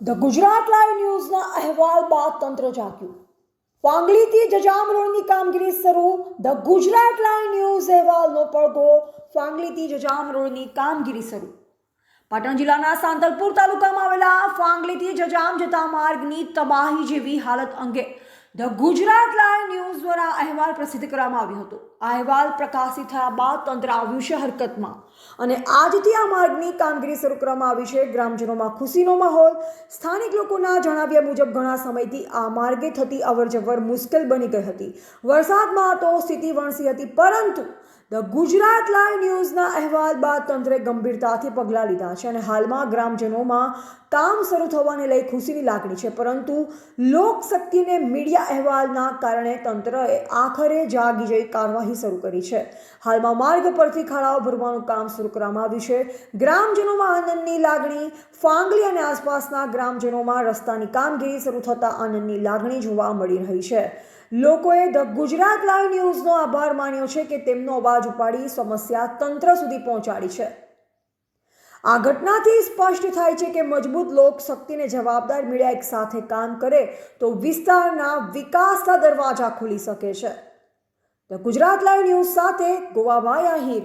The Gujarat live ન્યૂઝના અહેવાલ બાદ તંત્ર જાગ્યું. વાંગલીથી જજામ કામગીરી શરૂ, ધ ગુજરાત લાઈવ ન્યૂઝ અહેવાલનો પડઘો વાંગલીથી જજામ કામગીરી શરૂ. પાટણ જિલ્લાના સાંતલપુર તાલુકામાં આવેલા ફાંગલીથી જજામ જતા માર્ગની તબાહી જેવી હાલત અંગે ધ ગુજરાત લાઈવ ન્યૂઝ દ્વારા અહેવાલ પ્રસિદ્ધ કરવામાં આવ્યો હતો. અહેવાલ પ્રકાશિત થયા બાદ તંત્ર આવ્યું છે હરકતમાં. અને આજથી આ માર્ગની કામગીરી શરૂ કરવામાં આવી છે. ગ્રામજનોમાં ખુશીનો માહોલ. સ્થાનિક લોકોના જણાવ્યા મુજબ ઘણા સમયથી આ માર્ગે થતી અવરજવર મુશ્કેલ બની ગઈ હતી. વરસાદમાં તો સ્થિતિ વણસી હતી, પરંતુ ધ ગુજરાત લાઈવ ન્યૂઝના અહેવાલ બાદ તંત્રે ગંભીરતાથી પગલાં લીધા છે અને હાલમાં ગ્રામજનોમાં કામ શરૂ થવાને લઈ ખુશીની લાગણી છે. પરંતુ લોકશક્તિને મીડિયા અહેવાલના કારણે તંત્રએ આખરે જાગી જઈ કાર્યવાહી શરૂ કરી છે. હાલમાં માર્ગ પરથી ખાડાઓ ભરવાનું કામ શરૂ કરવામાં આવ્યું છે. ગ્રામજનોમાં આનંદની લાગણી, ફાંગલી અને આસપાસના ગ્રામજનોમાં રસ્તાની કામગીરી શરૂ થતાં આનંદની લાગણી જોવા મળી રહી છે. લોકોએ ધ ગુજરાત લાઈવ ન્યૂઝનો આભાર માન્યો છે કે તેમનો અવાજ ઉપાડી સમસ્યા તંત્ર સુધી પહોંચાડી છે. આ ઘટનાથી સ્પષ્ટ થાય છે કે મજબૂત લોકશક્તિને જવાબદાર મીડિયા એક સાથે કામ કરે તો વિસ્તારના વિકાસના દરવાજા ખુલી શકે છે. તો ગુજરાત લાઈવ ન્યૂઝ સાથે ગોવાભાઈ આહિર.